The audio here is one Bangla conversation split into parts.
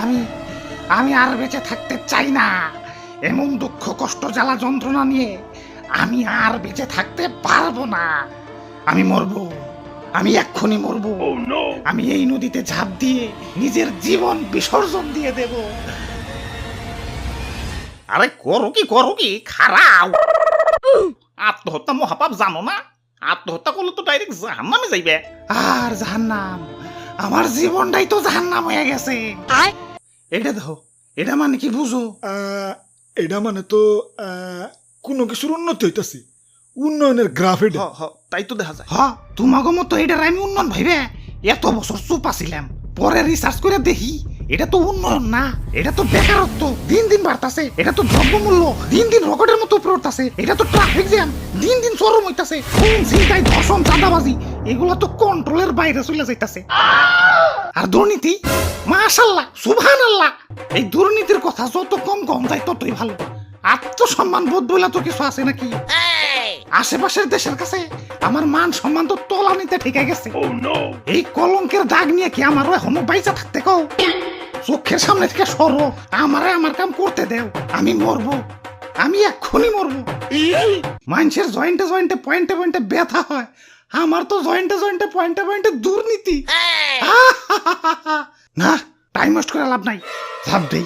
আমি আমি আর বেঁচে থাকতে চাই না। এমন দুঃখ কষ্ট জ্বালা যন্ত্রণা নিয়ে আমি আর বেঁচে থাকতে পারব না। আমি মরবো আমি এক্ষুনি মরবো। আমি এই নদীতে ঝাঁপ দিয়ে নিজের জীবন বিসর্জন দিয়ে দেব। আরে করো কি করো কি? খারাপ আত্মহত্যা মহাপাপ জানো না? আত্মহত্যা করলে তো ডাইরেক্ট জাহান্নামে যাইবে। আর জাহান্নাম? আমার জীবনটাই তো জাহান্নাম হয়ে গেছে। এটা দেখো এটা মানে কি বুঝো? এটা মানে তো আহ, কোনো কিছুর উন্নতি হইতাছে। উন্নয়নের গ্রাফ এটা। তাই তো দেখা যায়। হ তোমাকে মতো এটার আমি উন্নয়ন ভাইবে। এত বছর চুপ আসিলাম পরে রিসার্চ করে দেখি এটা তো উন্নয়ন না এটা তো বেকারত্ব। দিন দিন বাড়তাছে এটা তো দ্রব্যমূল্য। দিন দিন রকেটের মতো উপরে উঠতাছে এটা তো ট্রাফিক জ্যাম দিন দিন চরম হইতাছে। ছিনতাই ধর্ষণ চাঁদাবাজি এগুলো তো কন্ট্রোলের বাইরে চলে যাইতাছে। আর দুর্নীতি? মাশাল্লাহ সুবহান আল্লাহ এই দুর্নীতির কথা যত কম কম যায় ততই ভালো। আত্মসম্মান বোধ বলে তো কিছু আছে নাকি? আশেপাশের দেশের কাছে আমার মান সম্মান তো তলানিতে ঠিকে গেছে। এই কলঙ্কের দাগ নিয়ে কি আমার এখনও বাইচা থাকতে কও? চোখের সামনে থেকে সরো আমারে আমার কাম করতে দেও আমি মরবো আমি এক্ষুনি মরবো। মানুষের জয়েন্টে জয়েন্টে পয়েন্টে পয়েন্টে ব্যথা হয় আমার তো জয়েন্টে জয়েন্টে পয়েন্টে পয়েন্টে দুর্নীতি। না টাইম ওয়েস্ট করে লাভ নাই। ঝাপ দেই।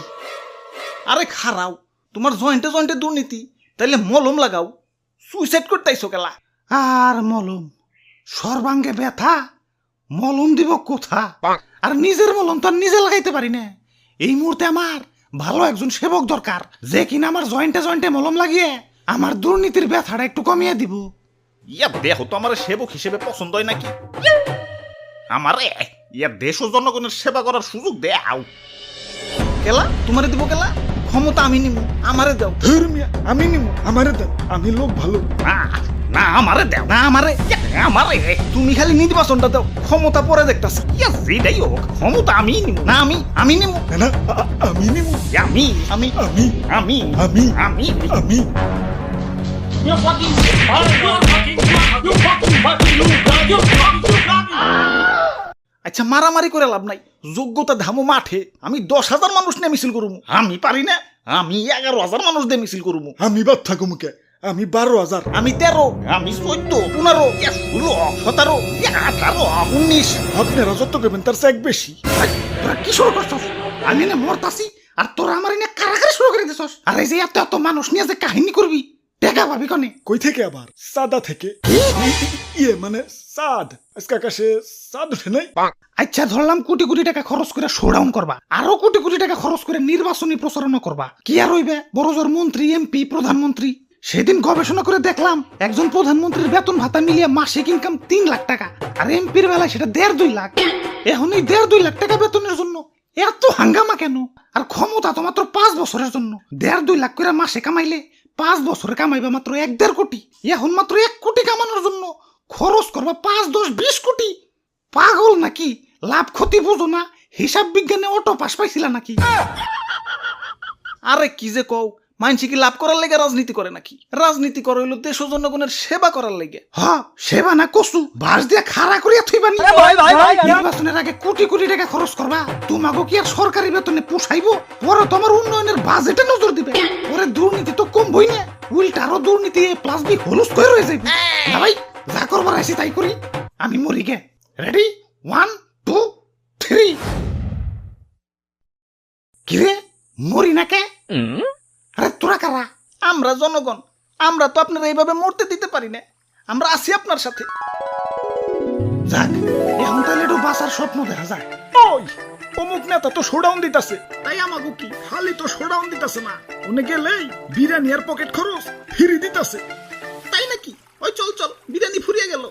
আরে খারাও তোমার জয়েন্টে জয়েন্টে দুর্নীতি তাইলে মলম লাগাও। সুইসাইড করতেইছো কেলা। আর মলম সর্বাঙ্গে ব্যথা মলম দিব কোথা? আর নিজের মলম তো আর নিজে লাগাইতে পারি না। এই মুহূর্তে আমার ভালো একজন সেবক দরকার যে কিনা আমার জয়েন্টে জয়েন্টে মলম লাগিয়ে আমার দুর্নীতির ব্যথাটা একটু কমিয়ে দিব। ইয়া দেহ তো আমার সেবক হিসেবে পছন্দ হয় নাকি? আমারে ইয়া দেশ ও জনগণের সেবা করার সুযোগ দেও কেলা তোমারে দিব কেলা? ক্ষমতা আমি নিমু আমারে দাও। ধুর মিয়া, আমি নিমু আমারে দেন আমি লোক ভালো। না না আমারে দেও। না আমারে। ইয়া, আমারে। তুমি খালি নির্বাচনটা দাও ক্ষমতা পরে দেখতাছি। ইয়া, যেটাই হোক ক্ষমতা আমি নিমু। না আমি আমি নিমু। না, আমি নিমু। আমি আমি আমি আমি আমি। আমি আমি। You fucking, you fucking, you fucking, fucking, you, you fucking, you fucking. আচ্ছা মারামারি করে লাভ নাই। যোগ্যতা ধামো মাঠে। আমি দশ হাজার মানুষ নিয়ে মিছিল করুমু। আমি পারি না। আমি এগারো হাজার মানুষ দিয়ে মিছিল করুমু। আমি বাদ থাকো মুখে আমি বারো হাজার। আমি তেরো আমি চোদ্দ পনেরো ষোলো সতেরো আঠারো উনিশ। আপনারা যত করবেন তার চেক বেশি। ভাই, তোরা কি শুরু করছস? আমি না মরতাছি আর তোরা আমার এনে কারাগারি শুরু করে দিছস। আর এই যে এত এত মানুষ নিয়ে যে কাহিনী করবি। টেকা পাবি কনে কই থেকে আবার? সাদা থেকে। ইয়ে মানে সাদ। আজকে আকাশে সাদ ওঠে নাই? আচ্ছা ধরলাম কোটি কোটি টাকা খরচ করে শোডাউন করবা। আরও কোটি কোটি টাকা খরচ করে নির্বাচনী প্রচারণা করবা। কি আর হইবে? বড় জোর মন্ত্রী এমপি প্রধানমন্ত্রী। সেদিন গবেষণা করে দেখলাম একজন প্রধানমন্ত্রীর বেতন ভাতা মিলিয়ে মাসিক ইনকাম তিন লাখ টাকা। আর এমপির বেলায় সেটা দেড় দুই লাখ। এখন এই দেড় দুই লাখ টাকা বেতনের জন্য। এত হাঙ্গামা কেন? আর ক্ষমতা তো মাত্র পাঁচ বছরের জন্য। দেড় দুই লাখ করে মাসে কামাইলে পাঁচ বছরে কামাইবা মাত্র এক দেড় কোটি। এখন মাত্র এক কোটি কামানোর জন্য খরচ করবা পাঁচ, দশ, বিশ কোটি। পাগল নাকি? লাভ ক্ষতি বুঝো না। হিসাব বিজ্ঞানে অটো পাস পাইছিলা নাকি? আরে কি যে কও মানসি কি লাভ করার লেগে রাজনীতি করে নাকি? রাজনীতি করে হইল দেশ ও জনগণের সেবা করার লেগে। হ সেবা না কসু বাস দিয়া খাড়া করিয়া থইবা নি। নির্বাচনের আগে কোটি কোটি টাকা খরচ করবা। তোমাকে কি আর সরকারি বেতনে পোষাইবো? পরে তোমার উন্নয়নের বাজেটে নজর দিবে। পরে দুর্নীতি তো কম বই না। উল্টা আরও দুর্নীতি প্লাস বি হলুস করে রয়ে যাইবে। না ভাই যা করবার আইসি তাই করি। আমি মরি গে। রেডি ওয়ান টু থ্রি কিরে মরি না কে? তোরা কারা? আমরা জনগণ। আমরা তো আপনারা এইভাবে মরতে দিতে পারি না। আমরা আছি আপনার সাথে। যাক এখন তাহলে একটু বাঁচার স্বপ্ন দেখা যায় ওই অমুক নেতা তো শোডাউন দিতাছে। তাই আমাকে কি? খালি তো শোডাউন দিতাছে না। উনি গেলেই বিরিয়ানি আর পকেট খরচ ফিরি দিতাছে। তাই নাকি? ওই চল চল বিরিয়ানি ফুরিয়ে গেল।